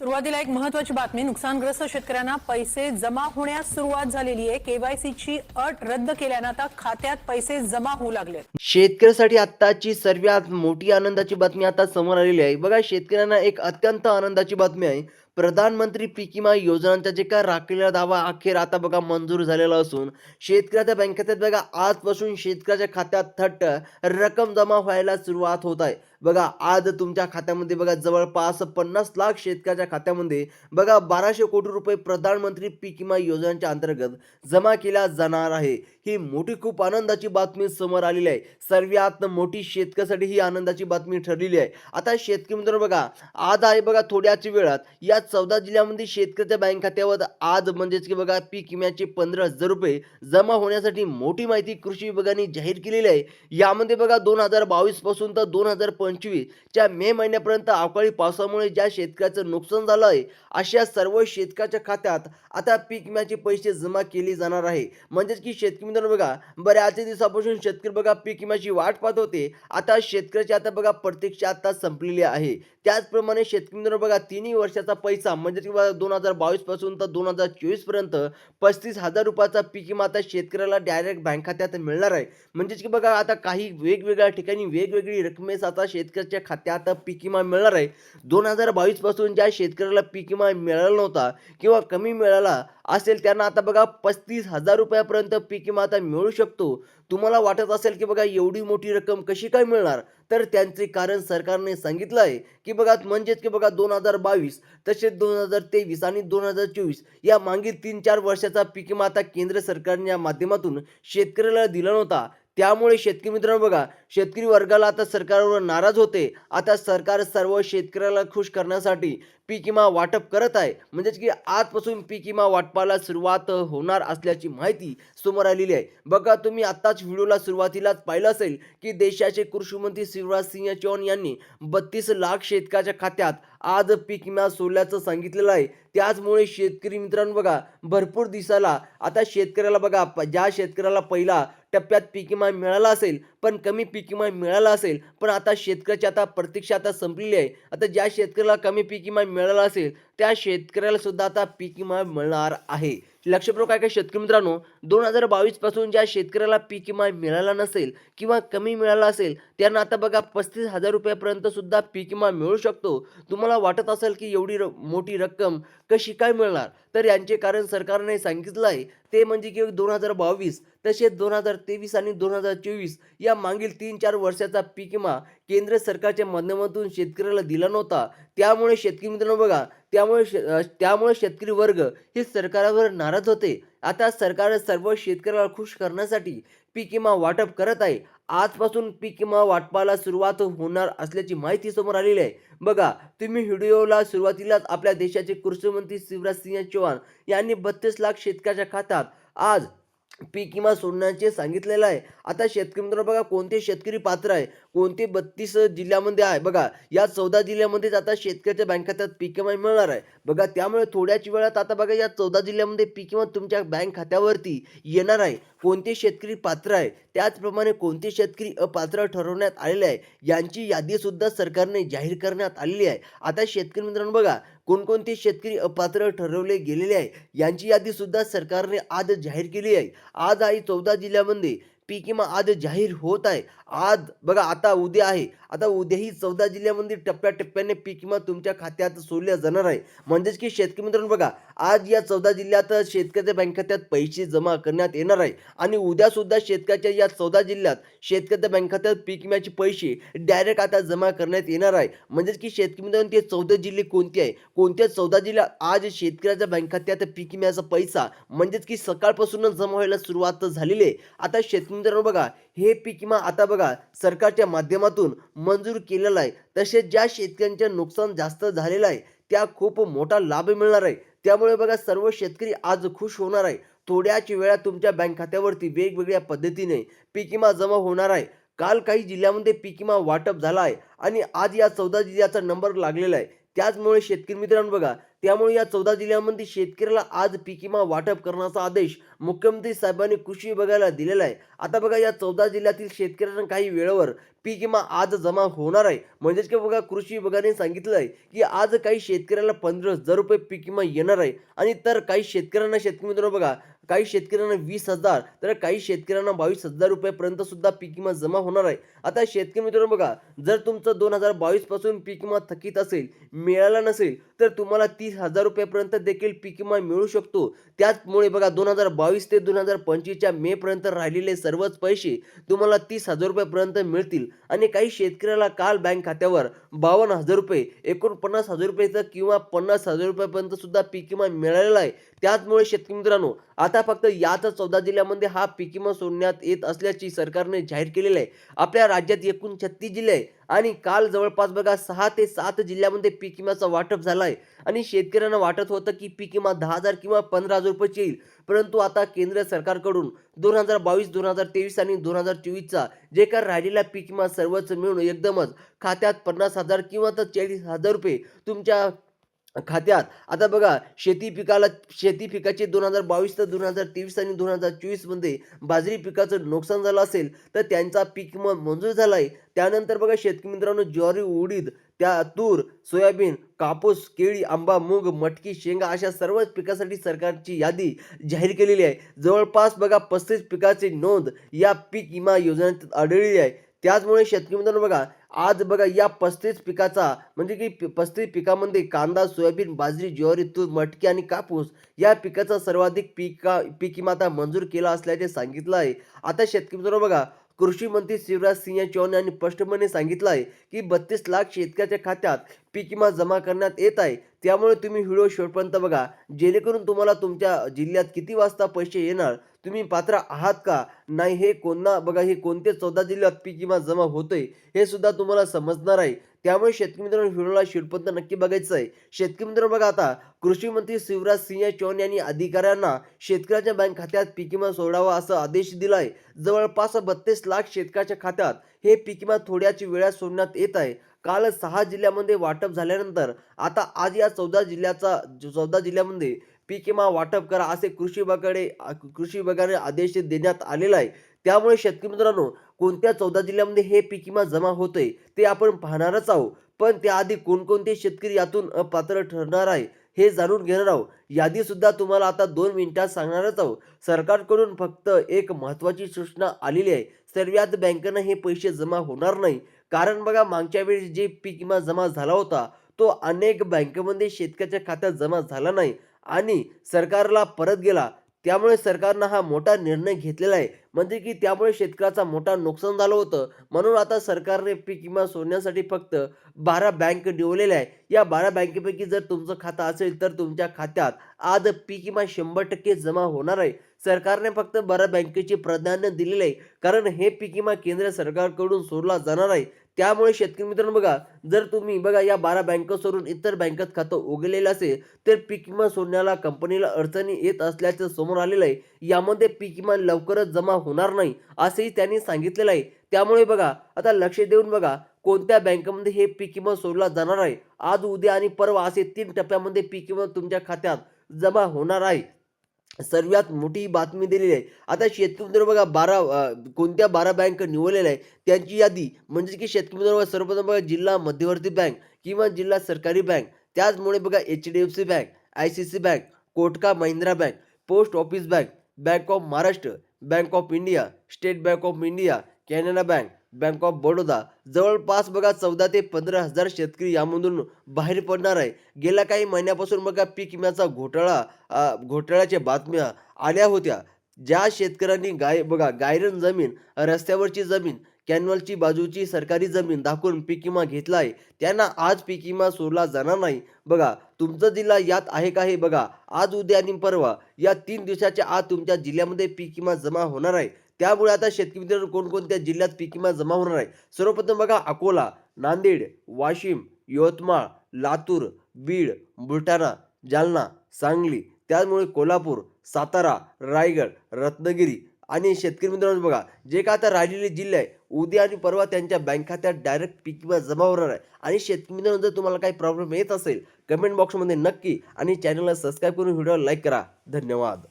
सुरुवातीला एक महत्वाची बातमी नुकसानग्रस्त शेतकऱ्यांना पैसे जमा होण्यास सुरुवात झालेली आहे. केवायसीची अट रद्द केल्यानं आता खात्यात पैसे जमा होऊ लागले शेतकऱ्यासाठी आताची सर्वात मोठी आनंदाची बातमी आता समोर आलेली आहे. बघा शेतकऱ्यांना एक अत्यंत आनंदाची बातमी आहे. प्रधानमंत्री पीक विमा योजनांचा जे काय राखलेला दावा अखेर आता बघा मंजूर झालेला असून शेतकऱ्याच्या बँक खात्यात बघा आजपासून शेतकऱ्याच्या खात्यात थट्ट रक्कम जमा व्हायला सुरुवात होत आहे. बघा आज तुमच्या खात्यामध्ये बघा जवळपास पन्नास लाख शेतकऱ्याच्या खात्यामध्ये बघा बाराशे कोटी रुपये प्रधानमंत्री पीक विमा योजनांच्या अंतर्गत जमा केला जाणार आहे. ही मोठी खूप आनंदाची बातमी समोर आलेली आहे. सर्वात मोठी शेतकऱ्यासाठी ही आनंदाची बातमी ठरलेली आहे. आता शेतकरी मित्रांनो बघा आज आहे बघा थोड्याच वेळात या चौदा जिल्ह्यामध्ये शेतकऱ्याच्या बँक खात्यावर आज म्हणजेच की बघा पीक विम्याचे पंधरा हजार रुपये जमा होण्यासाठी मोठी माहिती कृषी विभागाने जाहीर केलेली आहे. यामध्ये बघा दोन हजार बावीसपासून तर दोन हजार पंचवीसच्या मे महिन्यापर्यंत अवकाळी पावसामुळे ज्या शेतकऱ्याचं नुकसान झालं आहे अशा सर्व शेतकऱ्याच्या खात्यात आता पीक विम्याचे पैसे जमा केले जाणार आहे. म्हणजेच की शेतकरी मित्रांनो बघा बऱ्याच दिवसापासून शेतकरी बघा पीक विम्याची वाट पाहत होते. आता शेतकऱ्याची आता बघा प्रत्यक्ष आता संपलेली आहे. त्याचप्रमाणे शेतकरी मित्रांनो बघा तिन्ही वर्षाचा पैसा म्हणजे की दोन हजार बावीसपासून तर दोन हजार चोवीसपर्यंत पस्तीस हजार रुपयाचा पीक विमा आता शेतकऱ्याला डायरेक्ट बँक खात्यात मिळणार आहे. म्हणजेच की बघा आता काही वेगवेगळ्या ठिकाणी वेगवेगळी रकमेस आता शेतकऱ्याच्या खात्यात पीक विमा मिळणार आहे. दोन हजार बावीसपासून ज्या शेतकऱ्याला पीक विमा मिळाला नव्हता किंवा कमी मिळाला असेल त्यांना आता बघा पस्तीस हजार रुपयापर्यंत पीक विमा आता मिळू शकतो. तुम्हाला वाटत असेल की बघा एवढी मोठी रक्कम कशी काय मिळणार? तर त्यांचे कारण सरकारने सांगितलं आहे की बघा म्हणजेच की बघा दोन हजार बावीस तसेच दोन हजार तेवीस आणि दोन हजार चोवीस या मागील तीन चार वर्षाचा पीक विमा आता केंद्र सरकारने या माध्यमातून शेतकऱ्याला दिला नव्हता. त्यामुळे शेतकरी मित्रांनो बघा शेतकरी वर्गाला आता सरकारवर नाराज होते. आता सरकार सर्व शेतकऱ्याला खुश करण्यासाठी पीक विमा वाटप करत आहे. म्हणजेच की आजपासून पीक विमा वाटपाला सुरुवात होणार असल्याची माहिती समोर आलेली आहे. बघा तुम्ही आत्ताच व्हिडिओला सुरुवातीलाच पाहिलं असेल की देशाचे कृषी मंत्री शिवराज सिंह चौहान यांनी बत्तीस लाख शेतकऱ्याच्या खात्यात आज पीक विमा सोडल्याचं सांगितलेलं आहे. त्याचमुळे शेतकरी मित्रांनो बघा भरपूर दिसाला आता शेतकऱ्याला बघा प- ज्या शेतकऱ्याला पहिला टप्प्यात पीक विमा मिळाला असेल पण कमी पीक विमा मिळाला असेल पण आता शेतकऱ्याची आता प्रतीक्षा आता संपलेली आहे. आता ज्या शेतकऱ्याला कमी पीक विमा मिळाला असेल त्या शेतकऱ्याला सुद्धा आता पीक विमा मिळणार आहे. लक्षपूर्वक काय काय शेतकरी मित्रांनो दोन हजार बावीसपासून ज्या शेतकऱ्याला पीक विमा मिळाला नसेल किंवा कमी मिळाला असेल त्यांना आता बघा पस्तीस हजार रुपयापर्यंत सुद्धा पीक विमा मिळू शकतो. तुम्हाला वाटत असेल की एवढी र- मोठी रक्कम कशी काय मिळणार? तर यांचे कारण सरकारने सांगितलं आहे. ते म्हणजे की दोन हजार बावीस तसेच दोन हजार तेवीस आणि दोन हजार चोवीस या मागील तीन चार वर्षाचा पीक विमा केंद्र सरकारच्या माध्यमातून शेतकऱ्याला दिला नव्हता. त्यामुळे शेतकरी मित्रांनो बघा त्यामुळे शे- त्यामुळे शेतकरी वर्ग हे सरकारवर नाराज होते. आता सरकार सर्व शेतकऱ्याला खुश करण्यासाठी पीक विमा वाटप करत आहे. आजपासून पीक विमा वाटपाला सुरुवात होणार असल्याची माहिती समोर आलेली आहे. बघा तुम्ही व्हिडिओला सुरुवातीलाच आपल्या देशाचे कृषीमंत्री शिवराज सिंह चौहान यांनी बत्तीस लाख शेतकऱ्याच्या खात्यात आज पीक विमा सोडण्याचे सांगितलेलं आहे. आता शेतकरी मित्रांनो बघा कोणते शेतकरी पात्र आहे? कोणते बत्तीस जिल्ह्यामध्ये आहे? बघा या चौदा जिल्ह्यामध्येच आता शेतकऱ्याच्या बँक खात्यात पीक विमा मिळणार आहे. बघा त्यामुळे थोड्याच वेळात आता बघा या चौदा जिल्ह्यामध्ये पीक विमा तुमच्या बँक खात्यावरती येणार आहे. कोणते शेतकरी पात्र आहे? त्याचप्रमाणे कोणते शेतकरी अपात्र ठरवण्यात आलेले आहे यांची यादी सुद्धा सरकारने जाहीर करण्यात आलेली आहे. आता शेतकरी मित्रांनो बघा कोणकोणते शेतकरी अपात्र ठरवले गेलेले आहे यांची यादी सुद्धा सरकारने आज जाहीर केली आहे. आज आई चौदा जिल्ह्यामध्ये पीक विमा आज जाहीर होत आहे. आज बघा आता उद्या आहे. आता उद्याही चौदा जिल्ह्यामध्ये टप्प्याटप्प्याने पीक विमा तुमच्या खात्यात सोडल्या जाणार आहे. म्हणजेच की शेतकरी मित्रांनो बघा आज या चौदा जिल्ह्यात शेतकऱ्याच्या बँक खात्यात पैसे जमा करण्यात येणार आहे. आणि उद्यासुद्धा शेतकऱ्याच्या या चौदा जिल्ह्यात शेतकऱ्याच्या बँक खात्यात पीक विम्याचे पैसे डायरेक्ट आता जमा करण्यात येणार आहे. म्हणजेच की शेतकरी मित्रांनो ते चौदा जिल्हे कोणते आहे? कोणत्या चौदा जिल्ह्यात आज शेतकऱ्याच्या बँक खात्यात पीक विम्याचा पैसा म्हणजेच की सकाळपासूनच जमा व्हायला सुरुवात झालेली आहे. आता शेतकरी मित्रांनो बघा हे पीक विमा आता बघा सरकारच्या माध्यमातून मंजूर केलेलं आहे. तसेच ज्या शेतकऱ्यांचे नुकसान जास्त झालेलं आहे त्या खूप मोठा लाभ मिळणार आहे. त्यामुळे बघा सर्व शेतकरी आज खुश होणार आहे. थोड्याच वेळात तुमच्या बँक खात्यावरती वेगवेगळ्या पद्धतीने पीक विमा जमा होणार आहे. काल काही जिल्ह्यामध्ये पीक विमा वाटप झाला आहे आणि आज या चौदा जिल्ह्याचा नंबर लागलेला आहे. त्याचमुळे शेतकरी मित्रांनो बघा त्यामुळे या चौदा जिल्ह्यांमध्ये शेतकऱ्याला आज पीक विमा वाटप करण्याचा आदेश मुख्यमंत्री साहेबांनी कृषी विभागाला दिलेला आहे. आता बघा या चौदा जिल्ह्यातील शेतकऱ्यांना काही वेळेवर पीक विमा आज जमा होणार आहे. म्हणजेच की बघा कृषी विभागाने सांगितलं आहे की आज काही शेतकऱ्याला पंधरा हजार रुपये पीक विमा येणार आहे. आणि तर काही शेतकऱ्यांना शेतकरी मित्रांनो बघा काही शेतकऱ्यांना वीस हजार तर काही शेतकऱ्यांना बावीस हजार रुपयापर्यंत सुद्धा पीक विमा जमा होणार आहे. आता शेतकरी मित्रांनो बघा जर तुमचं दोन हजार बावीसपासून पीक विमा थकीत असेल मिळाला नसेल तर तुम्हाला तीस हजार रुपयापर्यंत देखील पीक विमा मिळू शकतो. त्याचमुळे बघा दोन हजार बावीस ते दोन हजार पंचवीसच्या मे पर्यंत राहिलेले सर्वच पैसे तुम्हाला तीस हजार रुपयापर्यंत मिळतील. आणि काही शेतकऱ्याला काल बँक खात्यावर बावन्न हजार रुपये एकोणपन्नास हजार रुपयाचं किंवा पन्नास हजार रुपयापर्यंत सुद्धा पीक विमा मिळालेला आहे. त्याचमुळे शेतकरी मित्रांनो आता फक्त याच चौदा जिल्ह्यामध्ये हा पीक विमा सोडण्यात येत असल्याची सरकारने जाहीर केलेलं आहे. आपल्या राज्यात एकूण छत्तीस जिल्हे आहे आणि काल जवळपास बघा सहा ते सात जिल्ह्यामध्ये पीक विम्याचं वाटप झालं आहे आणि शेतकऱ्यांना वाटत होतं की पीक विमा दहा हजार किंवा पंधरा हजार रुपयाची येईल. परंतु आता केंद्र सरकारकडून दोन हजार बावीस दोन हजार तेवीस आणि दोन हजार चोवीसचा जे काय राहिलेला पीक विमा सर्वच मिळून एकदमच खात्यात पन्नास हजार किंवा तर चाळीस हजार रुपये तुमच्या खात्यात. आता बघा शेती पिकाला शेती पिकाचे दोन हजार बावीस ते दोन हजार तेवीस आणि दोन हजार चोवीसमध्ये बाजरी पिकाचं नुकसान झालं असेल तर त्यांचा पीक विमा मंजूर झाला आहे त्यानंतर बघा शेतकरी मित्रांनो ज्वारी उडीद त्या तूर सोयाबीन कापूस केळी आंबा मूग मटकी शेंगा अशा सर्वच पिकासाठी सरकारची यादी जाहीर केलेली आहे. जवळपास बघा पस्तीस पिकाची नोंद या पीक विमा योजनेत आढळली आहे. त्याचमुळे शेतकरी मित्रांनो बघा आज बघा या पस्तीस पिकाचा म्हणजे की पस्तीस पिकामध्ये कांदा सोयाबीन बाजरी ज्वारी तूर मटकी आणि कापूस या पिकाचा सर्वाधिक पिका पीक विमा मंजूर केला असल्याचे सांगितलं आहे. आता शेतकरी मित्रांनो बघा कृषी मंत्री शिवराज सिंह चौहान यांनी स्पष्टपणे सांगितलं आहे की बत्तीस लाख शेतकऱ्याच्या खात्यात पीक विमा जमा करण्यात येत आहे. त्यामुळे तुम्ही व्हिडिओ शेवटपर्यंत बघा. जेणेकरून तुम्हाला तुमच्या जिल्ह्यात किती वाजता पैसे येणार तुम्ही पात्र आहात का? नाही हे कोणना बघा हे कोणते चौदा जिल्ह्यात पीक विमा जमा होतोय हे सुद्धा तुम्हाला समजणार आहे. त्यामुळे शेतकरी मित्रांनो व्हिडिओला शेवटपर्यंत नक्की बघायचं आहे. शेतकरी मित्रांनो बघा आता कृषी मंत्री शिवराज सिंह चौहान यांनी अधिकाऱ्यांना शेतकऱ्याच्या बँक खात्यात पीक विमा सोडावा असा आदेश दिला आहे जवळपास बत्तीस लाख शेतकऱ्याच्या खात्यात हे पीक विमा थोड्याच वेळात सोडण्यात येत आहे. काल सहा जिल्ह्यामध्ये वाटप झाल्यानंतर आता आज या चौदा जिल्ह्याचा चौदा जिल्ह्यामध्ये पीक विमा वाटप करा असे कृषी विभागाकडे कृषी विभागाने आदेश देण्यात आलेला आहे. त्यामुळे शेतकरी मित्रांनो कोणत्या चौदा जिल्ह्यामध्ये हे पीक विमा जमा होतंय ते आपण पाहणारच आहोत. पण त्याआधी कोणकोणते शेतकरी यातून अपात्र ठरणार आहे हे जाणून घेणार आहोत. यादी सुद्धा तुम्हाला आता दोन मिनिटात सांगणारच आहोत. सरकारकडून फक्त एक महत्वाची सूचना आलेली आहे. सर्वात बँकेनं हे पैसे जमा होणार नाही. कारण बघा मागच्या वेळी जे पीक विमा जमा झाला होता तो अनेक बँकेमध्ये शेतकऱ्याच्या खात्यात जमा झाला नाही आणि सरकारला परत गेला. त्यामुळे सरकारनं हा मोठा निर्णय घेतलेला आहे. म्हणजे की त्यामुळे शेतकऱ्याचा मोठा नुकसान झालं होतं. म्हणून आता सरकारने पीक विमा सोडण्यासाठी फक्त बारा बँक निवडलेल्या आहे या बारा बँकेपैकी जर तुमचं खातं असेल तर तुमच्या खात्यात आज पीक विमा शंभर टक्के जमा होणार आहे. सरकारने फक्त बारा बँकेचे प्राधान्य दिलेलं आहे. कारण हे पीक विमा केंद्र सरकारकडून सोडला जाणार आहे. त्यामुळे शेतकरी मित्रांनो बघा जर तुम्ही बघा या बारा बँका सोडून इतर बँकेत खातं उघडलेलं असेल तर पीक विमा सोडण्याला कंपनीला अडचणी येत असल्याचं समोर आलेलं आहे. यामध्ये पीक विमा लवकरच जमा होणार नाही असंही त्यांनी सांगितलेलं आहे. त्यामुळे बघा आता लक्ष देऊन बघा कोणत्या बँकेमध्ये हे पीक विमा सोडला जाणार आहे? आज उद्या आणि परवा असे तीन टप्प्यामध्ये पीक विमा तुमच्या खात्यात जमा होणार आहे. सर्वात मोठी बातमी दिलेली आहे. आता शेतकरी बघा बारा कोणत्या बारा बँक निवडलेल्या आहे त्यांची यादी म्हणजे की शेतकरी बघा सर्वप्रथम बघा जिल्हा मध्यवर्ती बँक किंवा जिल्हा सरकारी बँक त्याचमुळे बघा H D F C Bank I C C Bank कोटका Mahindra Bank Post Office Bank Bank of Maharashtra Bank of India State Bank of India Canara Bank Bank of Baroda जवळपास बघा चौदा ते पंधरा हजार शेतकरी यामधून बाहेर पडणार आहे. गेल्या काही महिन्यापासून बघा पीक विम्याचा घोटाळा घोटाळ्याच्या बातम्या आल्या होत्या. ज्या शेतकऱ्यांनी गाय बघा गायरन जमीन रस्त्यावरची जमीन कॅनवलची बाजूची सरकारी जमीन दाखवून पीक विमा घेतला आहे त्यांना आज पीक विमा सोडला जाणार नाही. बघा तुमचा जिल्हा यात आहे का हे बघा. आज उद्या आणि परवा या तीन दिवसाच्या आत तुमच्या जिल्ह्यामध्ये पीक विमा जमा होणार आहे. त्यामुळे आता शेतकरी मित्रांनो कोणकोणत्या जिल्ह्यात पीक विमा जमा होणार आहे? सर्वप्रथम बघा अकोला नांदेड वाशिम यवतमाळ लातूर बीड बुलढाणा जालना सांगली त्यामुळे कोल्हापूर सातारा रायगड रत्नागिरी आणि शेतकरी मित्रांनो बघा जे का आता राहिलेले जिल्हे आहे उद्या आणि परवा त्यांच्या बँक खात्यात डायरेक्ट पीक विमा जमा होणार आहे. आणि शेतकरी मित्रांनो जर तुम्हाला काही प्रॉब्लेम येत असेल कमेंट बॉक्समध्ये नक्की आणि चॅनलला सबस्क्राईब करून व्हिडिओला लाईक करा. धन्यवाद.